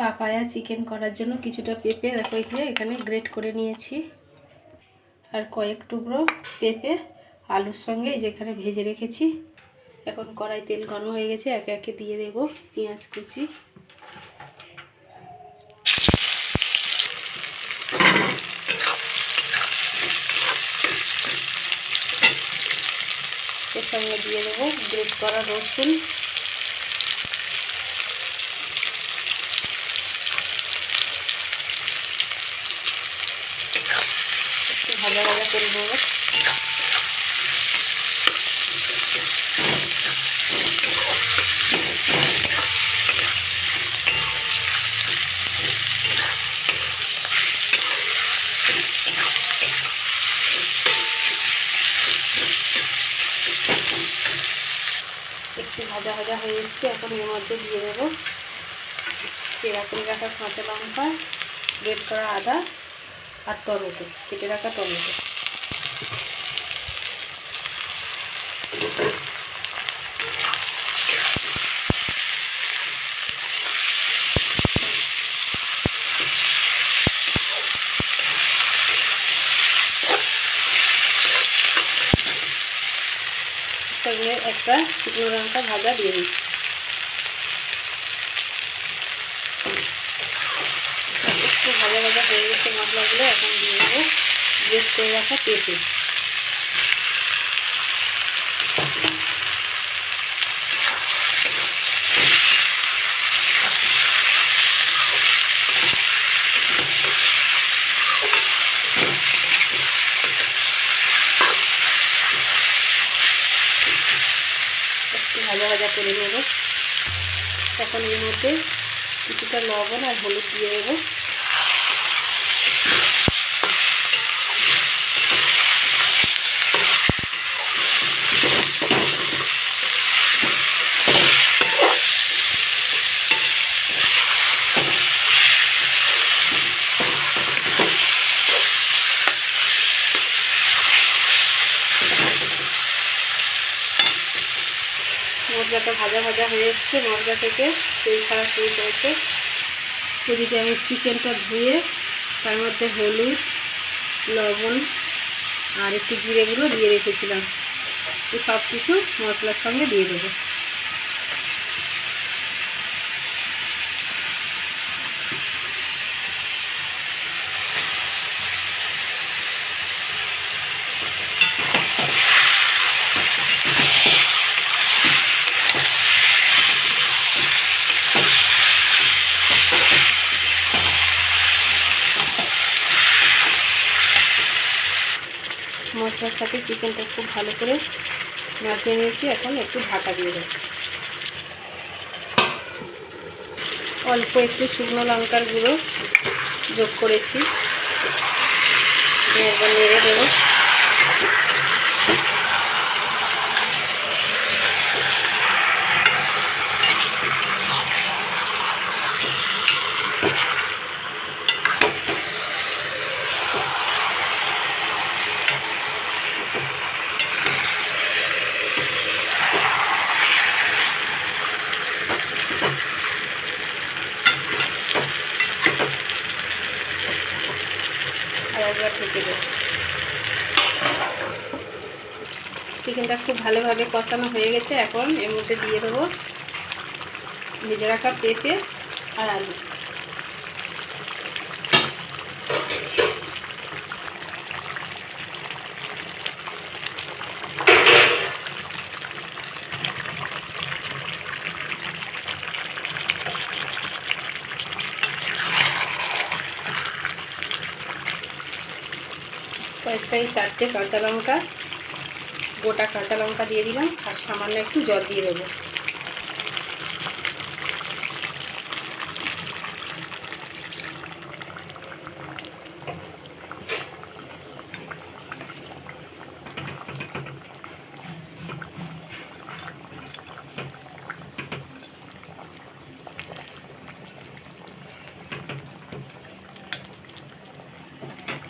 Papaya chicken করার জন্য কিছুটা পেঁপে, দেখো এখানে এখানে গ্রেট করে নিয়েছি। আর কয়েক টুকরো পেঁপে আলুর সঙ্গে যেখানে ভেজে রেখেছি। এখন কড়াই তেল গরম হয়ে গেছে, একে একে দিয়ে দেব পেঁয়াজ কুচি। এর সঙ্গে দিয়ে দেবো গ্রেট করা রসুন। ভাজা ভাজা করে দেবো একটু ভাজা ভাজা হয়ে এসছে, এখন এর মধ্যে দিয়ে দেবো। চেরা করে রাখা কাঁচা লঙ্কা বেড করা আদা। আর টমেটো কেটে রাখা টমেটো। সঙ্গে একটা শুকনো লঙ্কা ভাজা দিয়ে দিচ্ছি একটু ভাজা ভাজা হয়ে গেছে মশলাগুলো, এখন দিয়ে দেবো গ্রেট করে রাখা পেঁপে। ভাজা ভাজা করে নেব। এখন এর মধ্যে কিছুটা লবণ আর হলুদ দিয়ে দেবো। মশলাটা ভাজা ভাজা হয়ে এসছে, মশলা থেকে তেল ছাড়া শুরু করেছে। এদিকে আমি চিকেনটা ধুয়ে, তার মধ্যে হলুদ, লবণ আর একটু জিরে গুঁড়ো দিয়ে রেখেছিলাম। সব কিছু মশলার সঙ্গে দিয়ে দেবো। মশলার সাথে চিকেনটা খুব ভালো করে মাখিয়ে নিয়েছি। এখন একটু ঢাকা দিয়ে দেব। অল্প একটু শুকনো লঙ্কার গুঁড়ো যোগ করেছি। একবার নেড়ে দেবো। একবার ঢেকে দেব। চিকেনটা খুব ভালোভাবে কষানো হয়ে গেছে। এখন এর মধ্যে দিয়ে দেবো ভেজে রাখা পেঁপে আর আলু। কয়েকটা এই চারটে কাঁচা লঙ্কা, গোটা কাঁচা লঙ্কা দিয়ে দিলাম, আর সামান্য একটু জল দিয়ে দেবো।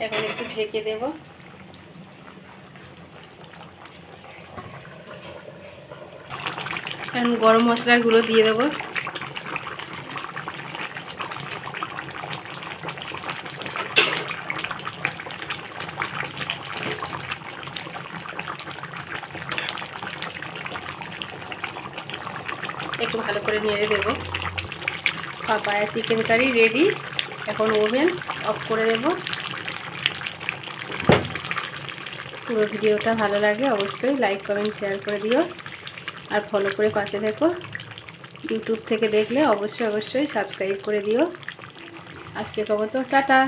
এখন একটু ঢেকে দেব। এখন গরম মশলার গুঁড়ো দিয়ে দেবো। একটু ভালো করে নেড়ে দেবো। Papaya chicken curry ready. এখন ওভেন অফ করে দেবো। পুরো ভিডিওটা ভালো লাগে, অবশ্যই লাইক কমেন্ট শেয়ার করে দিও। আর ফলো করে পাশে থেকো। ইউটিউব থেকে দেখলে অবশ্যই অবশ্যই সাবস্ক্রাইব করে দিও। আজকে কবো তো টাটা।